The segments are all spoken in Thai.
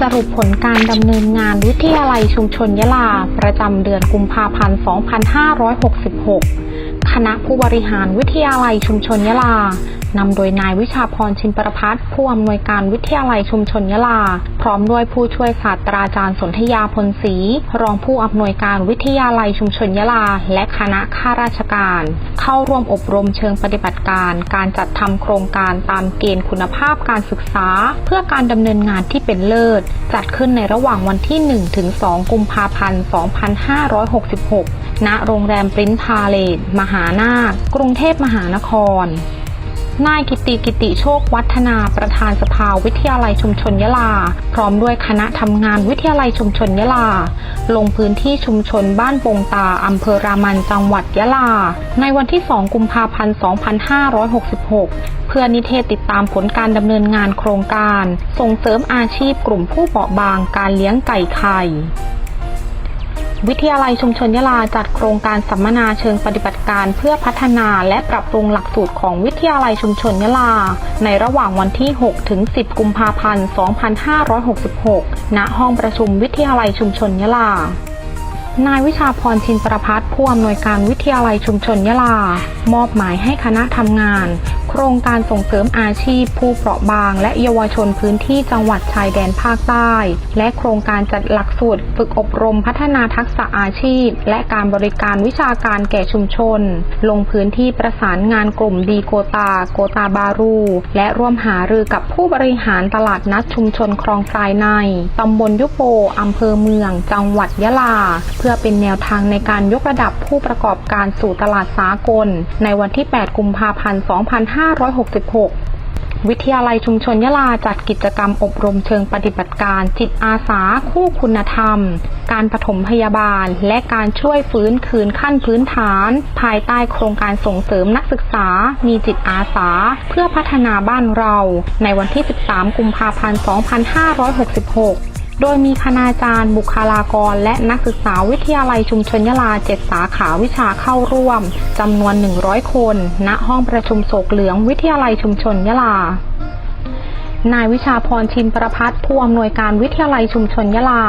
สรุปผลการดำเนินงานวิทยาลัยชุมชนยะลา ประจำเดือนกุมภาพันธ์ 2566 คณะผู้บริหารวิทยาลัยชุมชนยะลานำโดยนายวิชาพรชินประพัฒน์ผู้อำนวยการวิทยาลัยชุมชนยะลา พร้อมด้วยผู้ช่วยศาสตราจารย์สนธยาพลศรีรองผู้อำนวยการวิทยาลัยชุมชนยะลา และคณะข้าราชการ เข้าร่วมอบรมเชิงปฏิบัติการ การจัดทำโครงการตามเกณฑ์คุณภาพการศึกษา เพื่อการดำเนินงานที่เป็นเลิศ จัดขึ้นในระหว่างวันที่1ถึง2กุมภาพันธ์ 2566 ณ โรงแรมปรินพาเลตมหานาค กรุงเทพมหานคร นายกิติกิติโชควัฒนาประธานสภาวิทยาลัยชุมชนยะลา พร้อมด้วยคณะทำงานวิทยาลัยชุมชนยะลา ลงพื้นที่ชุมชนบ้านปงตาอำเภอรามันจังหวัดยะลา ในวันที่ 2 กุมภาพันธ์ 2566เพื่อนิเทศติดตามผลการดำเนินงานโครงการ ส่งเสริมอาชีพกลุ่มผู้เปราะบางการเลี้ยงไก่ไข่ วิทยาลัยชุมชนยะลาจัดโครงการสัมมนาเชิงปฏิบัติการเพื่อพัฒนาและปรับปรุงหลักสูตรของวิทยาลัยชุมชนยะลา ในระหว่างวันที่ 6 ถึง 10 กุมภาพันธ์ 2566 ณ ห้องประชุมวิทยาลัยชุมชนยะลานายวิชาพรชินประพัฒน์ผู้อำนวยการวิทยาลัยชุมชนยะลา มอบหมายให้คณะทำงาน โครงการส่งเสริมอาชีพผู้เปราะบาง และเยาวชนพื้นที่จังหวัดชายแดนภาคใต้ และโครงการจัดหลักสูตรฝึกอบรมพัฒนาทักษะอาชีพ และการบริการวิชาการแก่ชุมชน ลงพื้นที่ประสานงานกลุ่มดีโกตา โกตาบารู และร่วมหารือกับผู้บริหารตลาดนัดชุมชนคลองทรายในตำบลยุโปอำเภอเมือง จังหวัดยะลา เพื่อเป็นแนวทางในการยกระดับผู้ประกอบการสู่ตลาดสากล ในวันที่ 8 กุมภาพันธ์ 2 5 2566วิทยาลัยชุมชนยะลาจัดกิจกรรมอบรมเชิงปฏิบัติการ จิตอาสาคู่คุณธรรม การปฐมพยาบาล และการช่วยฟื้นคืนขั้นพื้นฐาน ภายใต้โครงการส่งเสริมนักศึกษา มีจิตอาสา เพื่อพัฒนาบ้านเรา ในวันที่ 13 กุมภาพันธ์ 2566 โดยมีคณาจารย์ บุคลากร และนักศึกษาวิทยาลัยชุมชนยะลา 7 สาขาวิชาเข้าร่วมจำนวน 100 คน ณ ห้องประชุมโศกเหลืองวิทยาลัยชุมชนยะลา นายวิชาพรชินประพัฒน์ผู้อำนวยการวิทยาลัยชุมชนยะลา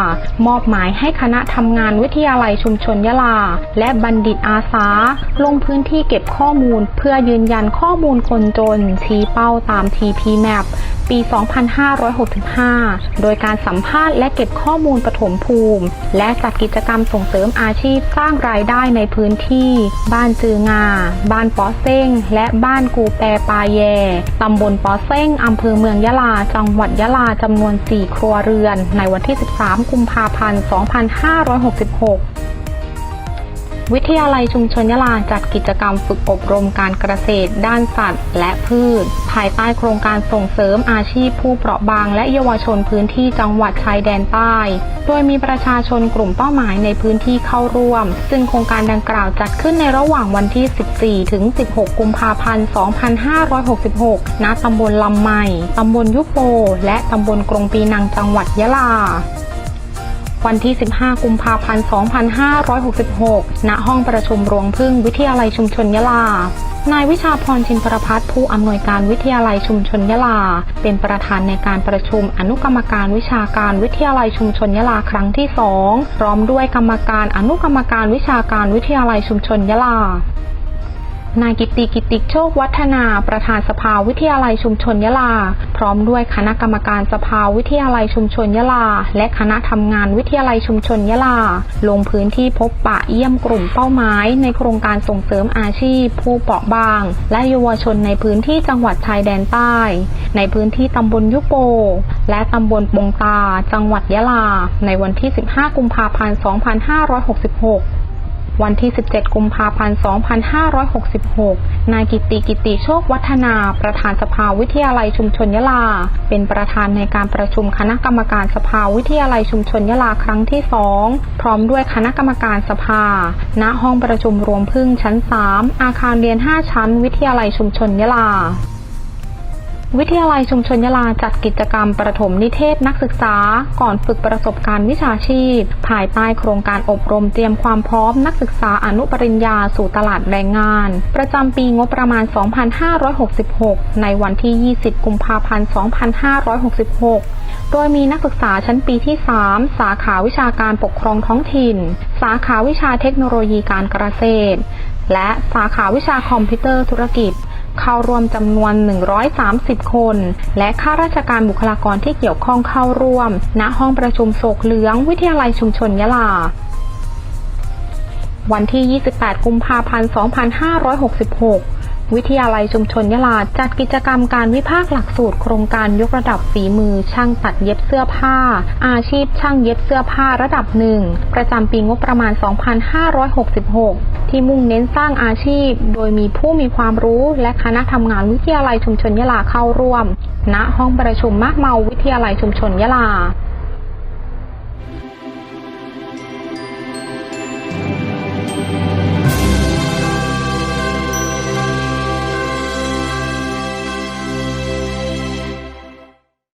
มอบหมายให้คณะทำงานวิทยาลัยชุมชนยะลา และบัณฑิตอาสา ลงพื้นที่เก็บข้อมูล เพื่อยืนยันข้อมูลคนจน ชี้เป้าตาม TP Map ปี 2565 โดยการสัมภาษณ์และเก็บข้อมูลปฐมภูมิ และจัดกิจกรรมส่งเสริมอาชีพสร้างรายได้ในพื้นที่ บ้านจืองา บ้านปอเซ้ง และบ้านกูแปปาแย ตำบลปอเซ้งอำเภอเมืองยะลาจังหวัดยะลาจำนวน 4 ครัวเรือน ในวันที่ 13 กุมภาพันธ์ 2566 วิทยาลัยชุมชนยะลาจัดกิจกรรมฝึกอบรมการเกษตร ด้านสัตว์ และพืช ภายใต้โครงการส่งเสริมอาชีพผู้เปราะบาง และเยาวชนพื้นที่จังหวัดชายแดนใต้ โดยมีประชาชนกลุ่มเป้าหมายในพื้นที่เข้าร่วม ซึ่งโครงการดังกล่าวจัดขึ้นในระหว่างวันที่ 14 ถึง 16 กุมภาพันธ์ 2566 ณ ตำบลลำใหม่ ตำบลยุโป และตำบลกรงปีนังจังหวัดยะลา วันที่ 15 กุมภาพันธ์ 2566 ณ ห้องประชุมรวงพึ่งวิทยาลัยชุมชนยะลา นายวิชาพรชินประพัฒน์ผู้อำนวยการวิทยาลัยชุมชนยะลา เป็นประธานในการประชุมอนุกรรมการวิชาการวิทยาลัยชุมชนยะลาครั้งที่ 2 พร้อมด้วยกรรมการอนุกรรมการวิชาการวิทยาลัยชุมชนยะลา นายกิติกิติโชควัฒนา ประธานสภาวิทยาลัยชุมชนยะลา พร้อมด้วยคณะกรรมการสภาวิทยาลัยชุมชนยะลา และคณะทำงานวิทยาลัยชุมชนยะลา ลงพื้นที่พบปะเยี่ยมกลุ่มเป้าหมาย ในโครงการส่งเสริมอาชีพ ผู้เปราะบาง และเยาวชนในพื้นที่จังหวัดชายแดนใต้ ในพื้นที่ตำบลยุโป และตำบลปงตา จังหวัดยะลา ในวันที่ 15 กุมภาพันธ์ 2566 วันที่ 17 กุมภาพันธ์ 2566 นายกิติกิติโชควัฒนา ประธานสภาวิทยาลัยชุมชนยะลา เป็นประธานในการประชุมคณะกรรมการสภาวิทยาลัยชุมชนยะลาครั้งที่ 2 พร้อมด้วยคณะกรรมการสภา ณ ห้องประชุมรวมพึ่งชั้น 3 อาคารเรียน 5 ชั้น วิทยาลัยชุมชนยะลา วิทยาลัยชุมชนยะลาจัดกิจกรรมประถมนิเทศนักศึกษา ก่อนฝึกประสบการณ์วิชาชีพ ภายใต้โครงการอบรมเตรียมความพร้อมนักศึกษาอนุปริญญาสู่ตลาดแรงงาน ประจำปีงบประมาณ 2566 ในวันที่ 20 กุมภาพันธ์ 2566 โดยมีนักศึกษาชั้นปีที่ 3 สาขาวิชาการปกครองท้องถิ่น สาขาวิชาเทคโนโลยีการเกษตร และสาขาวิชาคอมพิวเตอร์ธุรกิจ เข้าร่วมจำนวน 130 คน และข้าราชการบุคลากรที่เกี่ยวข้องเข้าร่วม ณ ห้องประชุมโศกเหลือง วิทยาลัยชุมชนยะลาวันที่ 28 กุมภาพันธ์ 2566 วิทยาลัยชุมชนยะลาจัดกิจกรรมการวิพากษ์หลักสูตรโครงการยกระดับฝีมือ ช่างตัดเย็บเสื้อผ้า อาชีพช่างเย็บเสื้อผ้าระดับหนึ่ง ประจำปีงบประมาณ 2566 ที่มุ่งเน้นสร้างอาชีพ โดยมีผู้มีความรู้และคณะทำงานวิทยาลัยชุมชนยะลาเข้าร่วม ณ ห้องประชุมมากเมาวิทยาลัยชุมชนยะลา